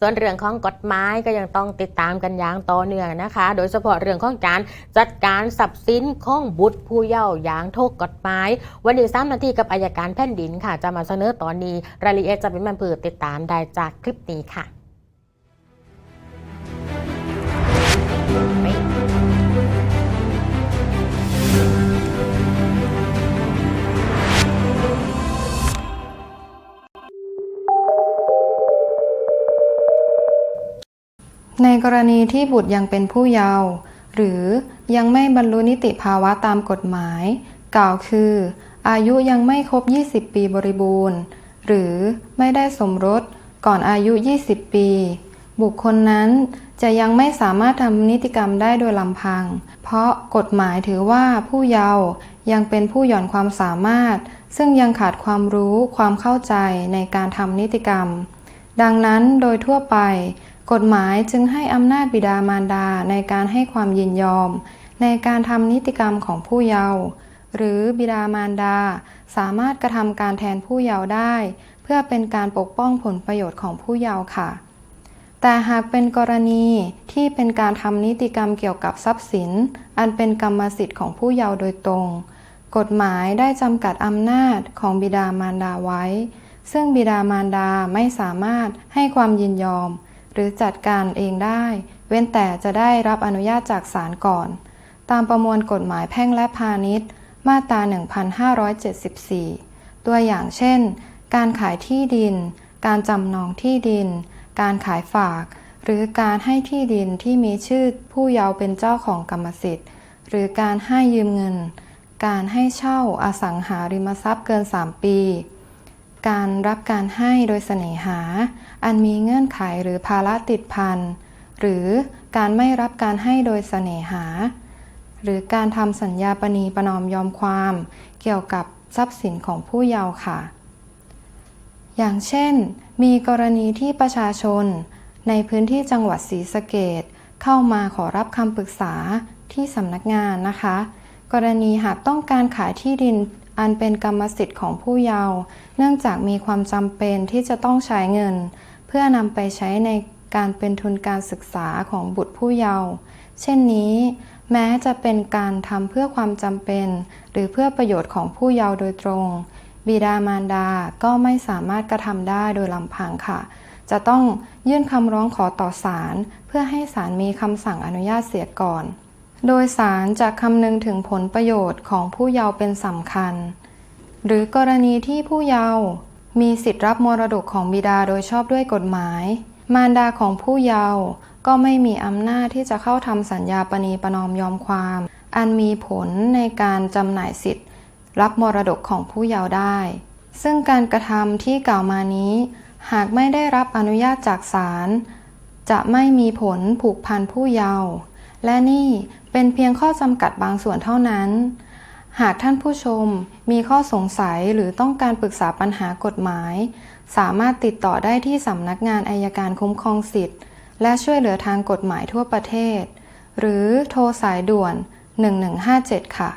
ส่วนเรื่องของกฎหมายก็ยังต้องติดตามกันอย่างต่อเนื่องนะคะ โดยเฉพาะเรื่องของการจัดการทรัพย์สินของบุตรผู้เยาว์อย่างถูกกฎหมาย วันนี้สามนาทีกับอายการแผ่นดินค่ะ จะมาเสนอตอนนี้ รายละเอียดจะเป็นมันผือติดตามได้จากคลิปนี้ค่ะ ในกรณีที่บุตรยังเป็นผู้เยาว์หรือยังไม่บรรลุนิติภาวะตามกฎหมาย กล่าวคือ อายุยังไม่ครบ 20 ปีบริบูรณ์ หรือไม่ได้สมรสก่อนอายุ 20 ปี บุคคลนั้นจะยังไม่สามารถทำนิติกรรมได้โดยลำพัง เพราะกฎหมายถือว่าผู้เยาว์ยังเป็นผู้หย่อนความสามารถ ซึ่งยังขาดความรู้ความเข้าใจในการทำนิติกรรม ดังนั้นโดยทั่วไป กฎหมายจึงให้อำนาจบิดามารดาในการให้ความยินยอม ในการทำนิติกรรมของผู้เยาว์หรือบิดามารดาสามารถกระทำการแทนผู้เยาว์ได้ เพื่อเป็นการปกป้องผลประโยชน์ของผู้เยาว์ค่ะ แต่หากเป็นกรณีที่เป็นการทำนิติกรรมเกี่ยวกับทรัพย์สิน อันเป็นกรรมสิทธิ์ของผู้เยาว์โดยตรง กฎหมายได้จำกัดอำนาจของบิดามารดาไว้ ซึ่งบิดามารดาไม่สามารถให้ความยินยอม รือจัดการเองได้ เว้นแต่จะได้รับอนุญาตจากศาลก่อน ตามประมวลกฎหมายแพ่งและพาณิชย์ มาตรา 1574 ตัวอย่างเช่น การขายที่ดิน การจำนองที่ดิน การขายฝาก หรือการให้ที่ดินที่มีชื่อผู้เยาว์เป็นเจ้าของกรรมสิทธิ์ หรือการให้ยืมเงิน การให้เช่าอสังหาริมทรัพย์เกิน 3 ปี การรับการให้โดยเสน่หา อันมีเงื่อนไขหรือภาระติดพัน หรือการไม่รับการให้โดยเสน่หา หรือการทำสัญญาปณีประนอมยอมความ เกี่ยวกับทรัพย์สินของผู้เยาว์ค่ะ อย่างเช่น มีกรณีที่ประชาชน ในพื้นที่จังหวัดศรีสะเกดเข้ามาขอรับคำปรึกษาที่สำนักงานนะคะ กรณีหากต้องการขายที่ดิน อันเป็นกรรมสิทธิ์ของผู้เยาว์เนื่องจากมีความจำเป็นที่จะต้องใช้เงิน เพื่อนำไปใช้ในการเป็นทุนการศึกษาของบุตรผู้เยาว์เช่นนี้ แม้จะเป็นการทำเพื่อความจำเป็น หรือเพื่อประโยชน์ของผู้เยาว์โดยตรง บิดามารดาก็ไม่สามารถกระทำได้โดยลำพังค่ะ จะต้องยื่นคำร้องขอต่อศาลเพื่อให้ศาลมีคำสั่งอนุญาตเสียก่อน โดยศาลจะคำนึงถึงผลประโยชน์ของผู้เยาว์เป็นสำคัญ หรือกรณีที่ผู้เยาว์มีสิทธิ์รับมรดกของบิดาโดยชอบด้วยกฎหมาย มารดาของผู้เยาว์ก็ไม่มีอำนาจที่จะเข้าทำสัญญาปณีประนอมยอมความ อันมีผลในการจำหน่ายสิทธิ์ รับมรดกของผู้เยาว์ได้ ซึ่งการกระทำที่กล่าวมานี้ หากไม่ได้รับอนุญาตจากศาลจะไม่มีผลผูกพันผู้เยาว์และนี่ เป็นเพียงข้อจำกัดบางส่วนเท่านั้น หากท่านผู้ชมมีข้อสงสัยหรือต้องการปรึกษาปัญหากฎหมาย สามารถติดต่อได้ที่สำนักงานอายการคุ้มครองสิทธิ์ และช่วยเหลือทางกฎหมายทั่วประเทศ หรือโทรสายด่วน 1157 ค่ะ